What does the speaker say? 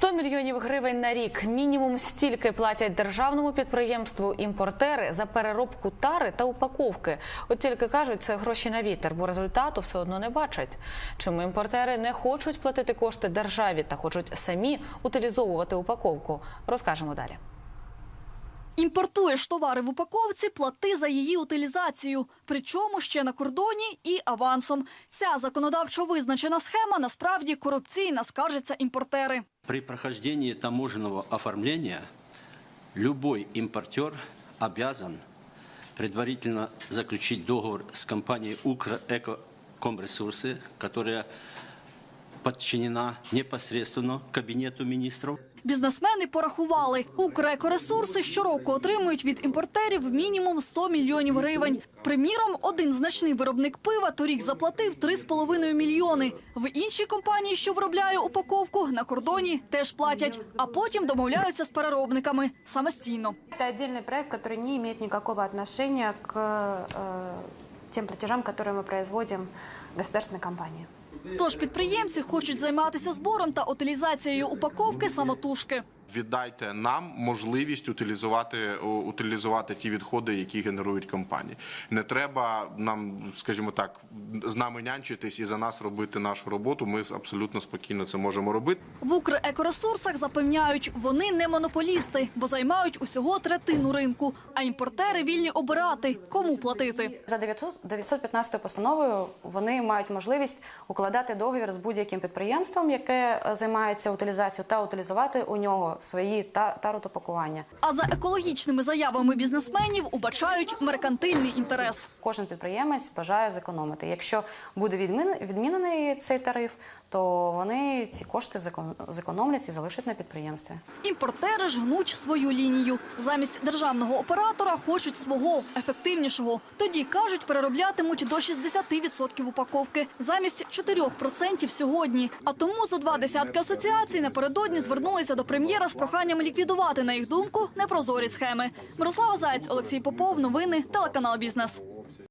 100 мільйонів гривень на рік. Мінімум стільки платять державному підприємству імпортери за переробку тари та упаковки. От тільки кажуть, це гроші на вітер, бо результату все одно не бачать. Чому імпортери не хочуть платити кошти державі та хочуть самі утилізовувати упаковку? Розкажемо далі. Імпортуєш товари в упаковці, плати за її утилізацію. Причому ще на кордоні і авансом. Ця законодавчо визначена схема насправді корупційна, скаржаться імпортери. При прохождении таможенного оформления любой импортер обязан предварительно заключить договор с компанией «Укрэкомресурсы», которая подчинена непосредственно Кабинету министров. Бізнесмени порахували, Укрекоресурси щороку отримують від імпортерів мінімум 100 мільйонів гривень. Приміром, один значний виробник пива торік заплатив 3,5 мільйони. В іншій компанії, що виробляє упаковку, на кордоні теж платять, а потім домовляються з переробниками самостійно. Это отдельный проект, который не имеет никакого отношения к э, тем платежам, которые мы производим государственной компании. Тож підприємці хочуть займатися збором та утилізацією упаковки самотужки. Віддайте нам можливість утилізувати, утилізувати ті відходи, які генерують компанії. Не треба нам, скажімо так, з нами нянчитись і за нас робити нашу роботу. Ми абсолютно спокійно це можемо робити. В Укрекоресурсах запевняють, вони не монополісти, бо займають усього третину ринку. А імпортери вільні обирати, кому платити. За 900 915 постановою вони мають можливість укладати договір з будь-яким підприємством, яке е, займається утилізацією, та утилізувати у нього свої та таротопакування. А за екологічними заявами бізнесменів убачають меркантильний інтерес. Кожен підприємець бажає зекономити. Якщо буде відмін- відмінений цей тариф, то вони ці кошти зекономлять і залишать на підприємстві. Імпортери ж гнуть свою лінію. Замість державного оператора хочуть свого ефективнішого. Тоді кажуть, перероблятимуть до 60% упаковки замість 4% сьогодні. А тому зо два десятки асоціацій напередодні звернулися до прем'єра з проханням ліквідувати, на їх думку, непрозорі схеми. Мирослава Заєць, Олексій Попов. Новини телеканал Бізнес.